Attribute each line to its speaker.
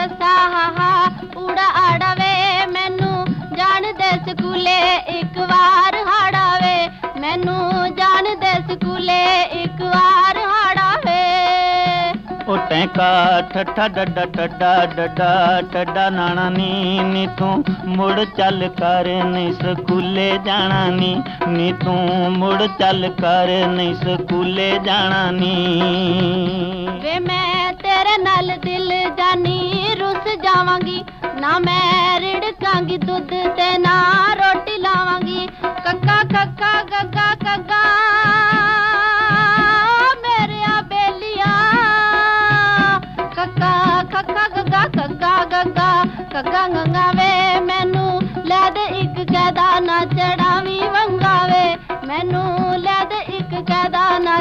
Speaker 1: तसा उड़ा आड़ावे मैनू मैं तेरे नाल ना मैं रिड़कांगी दूध ते ना रोटी लावांगी। कक्का कक्का कक्का कक्का ओ मेरिया बेलिया। कक्का कक्का कक्का कक्का कक्का कक्का गंगावे मैनू लै दे इक कैदा ना चढ़ावी वंगावे। मैनू लै दे इक कैदा